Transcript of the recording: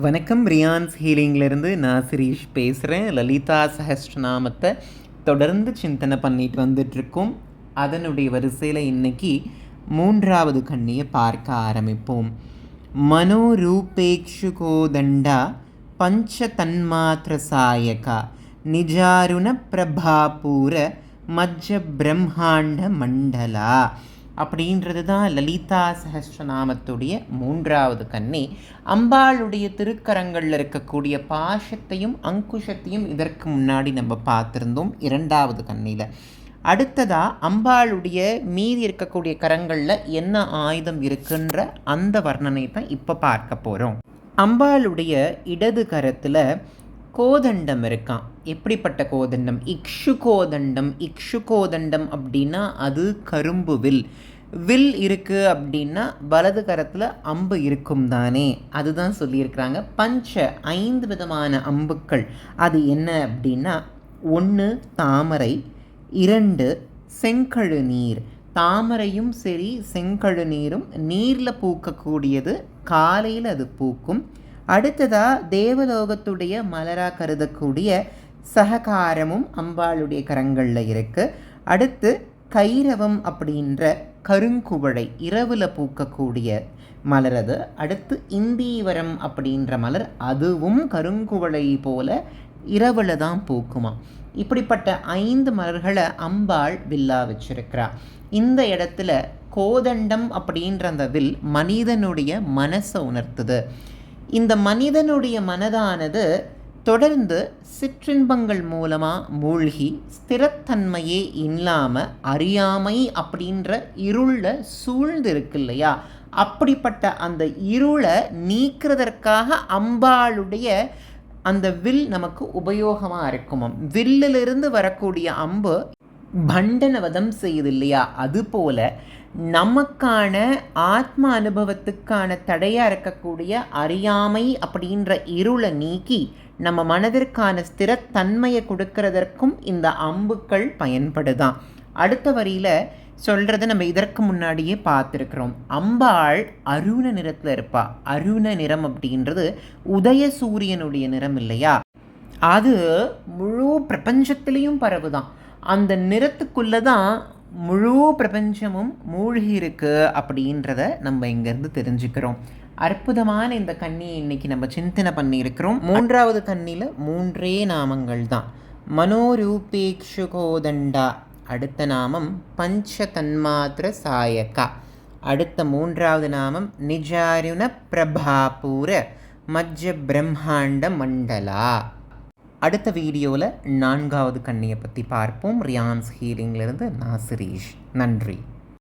வணக்கம் ரியான்ஸ் ஹீலிங்லேருந்து நான் சிரீஷ் பேசுகிறேன் லலிதா சஹஸ்ரநாமத்தை தொடர்ந்து சிந்தனை பண்ணிட்டு வந்துட்ருக்கோம். அதனுடைய வரிசையில் இன்னைக்கு மூன்றாவது கண்ணியை பார்க்க ஆரம்பிப்போம். மனோரூபேக்ஷுகோதண்டா பஞ்ச தன்மாத்திர சாயகா நிஜாருண பிரபாபூர மஜ்ஜ பிரம்மாண்ட மண்டலா. அப்படின்றது தான் லலிதா சஹஸ்ரநாமத்துடைய மூன்றாவது கண்ணி. அம்பாளுடைய திருக்கரங்களில் இருக்கக்கூடிய பாஷத்தையும் அங்குஷத்தையும் இதற்கு முன்னாடி நம்ம பார்த்துருந்தோம் இரண்டாவது கண்ணியில் அடுத்ததாக அம்பாளுடைய மீதி இருக்கக்கூடிய கரங்களில் என்ன ஆயுதம் இருக்குன்ற அந்த வர்ணனை தான் இப்போ பார்க்க போகிறோம் அம்பாளுடைய இடது கரத்தில் கோதண்டம் இருக்கான் எப்படிப்பட்ட கோதண்டம்? இக்ஷு கோதண்டம் இக்ஷு கோதண்டம் அப்படின்னா அது கரும்பு வில். வில் இருக்குது அப்படின்னா வலது கரத்தில் அம்பு இருக்கும் தானே? அதுதான் சொல்லியிருக்கிறாங்க. பஞ்ச ஐந்து விதமான அம்புக்கள். அது என்ன அப்படின்னா ஒன்று தாமரை இரண்டு செங்கழு நீர். தாமரையும் சரி செங்கழு நீரும் நீரில் பூக்கக்கூடியது காலையில் அது பூக்கும். அடுத்ததா தேவலோகத்துடைய மலராக கருதக்கூடிய சககாரமும் அம்பாளுடைய கரங்களில் இருக்குது அடுத்து கைரவம் அப்படின்ற கருங்குவழை இரவில் பூக்கக்கூடிய மலர் அது. அடுத்து இந்தீவரம் அப்படின்ற மலர் அதுவும் கருங்குவளை போல இரவில் தான் பூக்குமா. இப்படிப்பட்ட ஐந்து மலர்களை அம்பாள் வில்லா வச்சிருக்கிறா. இந்த இடத்துல கோதண்டம் அப்படின்ற அந்த வில் மனிதனுடைய மனசை உணர்த்துது. இந்த மனிதனுடைய மனதானது தொடர்ந்து சிற்றின்பங்கள் மூலமாக மூழ்கி ஸ்திரத்தன்மையே இல்லாமல் அறியாமை அப்படின்ற இருளில் சூழ்ந்து இருக்கு இல்லையா அப்படிப்பட்ட அந்த இருளை நீக்கிறதற்காக அம்பாளுடைய அந்த வில் நமக்கு உபயோகமாக இருக்குமாம் வில்லிலிருந்து வரக்கூடிய அம்பு பண்டனவதம் செய்யுது இல்லையா அதுபோல நமக்கான ஆத்ம அனுபவத்துக்கான தடையாக இருக்கக்கூடிய அறியாமை அப்படின்ற இருளை நீக்கி நம்ம மனதிற்கான ஸ்திரத்தன்மையை கொடுக்கறதற்கும் இந்த அம்புக்கள் பயன்படுதான் அடுத்த வரியில் சொல்கிறத நம்ம இதற்கு முன்னாடியே பார்த்துருக்குறோம். அம்பாள் அருண நிறத்தில் இருப்பா. அருண நிறம் அப்படின்றது உதய சூரியனுடைய நிறம் இல்லையா? அது முழு பிரபஞ்சத்திலையும் பரவுதான். அந்த நிறத்துக்குள்ளே தான் முழு பிரபஞ்சமும் மூழ்கி இருக்கு அப்படின்றத நம்ம இங்கேருந்து தெரிஞ்சுக்கிறோம். அற்புதமான இந்த கண்ணியை இன்னைக்கு நம்ம சிந்தனை பண்ணியிருக்கிறோம். மூன்றாவது கண்ணியில் மூன்றே நாமங்கள் தான். மனோரூபேக்ஷுகோதண்டா. அடுத்த நாமம் பஞ்ச தன்மாத்திர சாயக்கா அடுத்த மூன்றாவது நாமம் நிஜாருண பிரபாபூர மஜ்ஜ பிரம்மாண்ட மண்டலா. அடுத்த வீடியோவில் நான்காவது கண்ணியை பற்றி பார்ப்போம். ரியான்ஸ் ஹீலிங்கிலிருந்து நான் சிரீஷ் நன்றி.